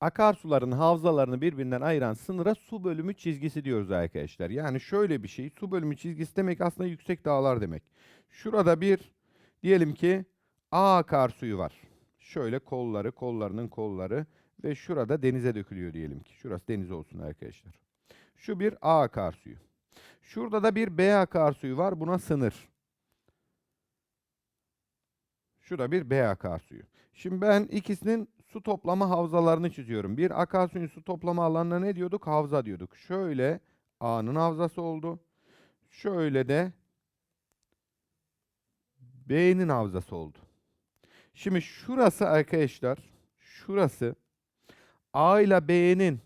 Akarsuların havzalarını birbirinden ayıran sınıra su bölümü çizgisi diyoruz arkadaşlar. Yani şöyle bir şey. Su bölümü çizgisi demek aslında yüksek dağlar demek. Şurada bir diyelim ki A akarsuyu var. Şöyle kolları, kollarının kolları ve şurada denize dökülüyor diyelim ki. Şurası deniz olsun arkadaşlar. Şu bir A akarsuyu. Şurada da bir B akarsuyu var. Buna sınır. Şurada bir B akarsuyu. Şimdi ben ikisinin su toplama havzalarını çiziyorum. Bir akarsuyun su toplama alanına ne diyorduk? Havza diyorduk. Şöyle A'nın havzası oldu. Şöyle de B'nin havzası oldu. Şimdi şurası arkadaşlar, şurası A ile B'nin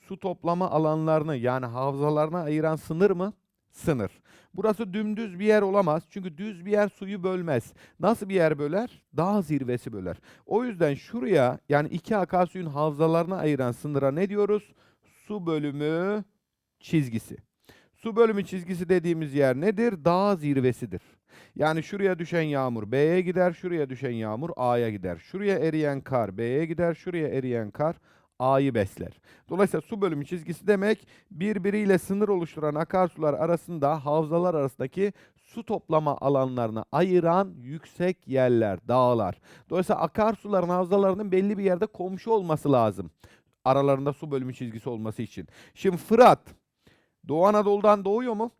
su toplama alanlarını yani havzalarına ayıran sınır mı? Sınır. Burası dümdüz bir yer olamaz. Çünkü düz bir yer suyu bölmez. Nasıl bir yer böler? Dağ zirvesi böler. O yüzden şuraya yani iki akarsuyun havzalarına ayıran sınıra ne diyoruz? Su bölümü çizgisi. Su bölümü çizgisi dediğimiz yer nedir? Dağ zirvesidir. Yani şuraya düşen yağmur B'ye gider, şuraya düşen yağmur A'ya gider. Şuraya eriyen kar B'ye gider, şuraya eriyen kar A'yı besler. Dolayısıyla su bölümü çizgisi demek birbiriyle sınır oluşturan akarsular arasında havzalar arasındaki su toplama alanlarını ayıran yüksek yerler, dağlar. Dolayısıyla akarsuların havzalarının belli bir yerde komşu olması lazım. Aralarında su bölümü çizgisi olması için. Şimdi Fırat Doğu Anadolu'dan doğuyor mu?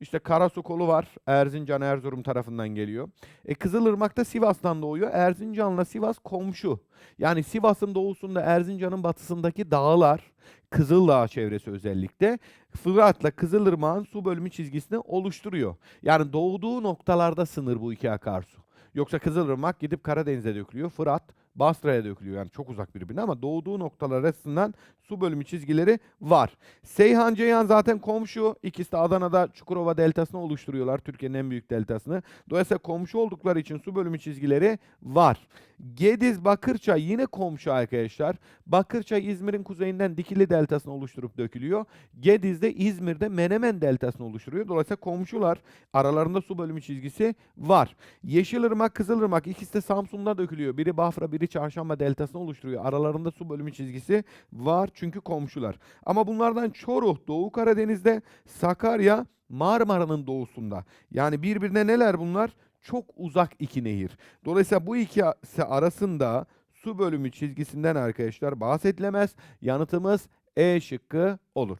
İşte Karasu kolu var. Erzincan, Erzurum tarafından geliyor. E Kızılırmak da Sivas'tan doğuyor. Erzincan'la Sivas komşu. Yani Sivas'ın doğusunda Erzincan'ın batısındaki dağlar, Kızıldağ çevresi özellikle Fırat'la Kızılırmak'ın su bölümü çizgisini oluşturuyor. Yani doğduğu noktalarda sınır bu iki akarsu. Yoksa Kızılırmak gidip Karadeniz'e dökülüyor. Fırat Basra'ya dökülüyor. Yani çok uzak birbirine ama doğduğu noktalar arasından su bölümü çizgileri var. Seyhan Ceyhan zaten komşu. İkisi de Adana'da Çukurova deltasını oluşturuyorlar. Türkiye'nin en büyük deltasını. Dolayısıyla komşu oldukları için su bölümü çizgileri var. Gediz Bakırçay yine komşu arkadaşlar. Bakırçay İzmir'in kuzeyinden Dikili deltasını oluşturup dökülüyor. Gediz de İzmir'de Menemen deltasını oluşturuyor. Dolayısıyla komşular aralarında su bölümü çizgisi var. Yeşilırmak, Kızılırmak ikisi de Samsun'da dökülüyor. Biri Bafra, Çarşamba deltasını oluşturuyor. Aralarında su bölümü çizgisi var çünkü komşular. Ama bunlardan Çoruh, Doğu Karadeniz'de, Sakarya, Marmara'nın doğusunda. Yani birbirine neler bunlar? Çok uzak iki nehir. Dolayısıyla bu ikisi arasında su bölümü çizgisinden arkadaşlar bahsedilemez. Yanıtımız E şıkkı olur.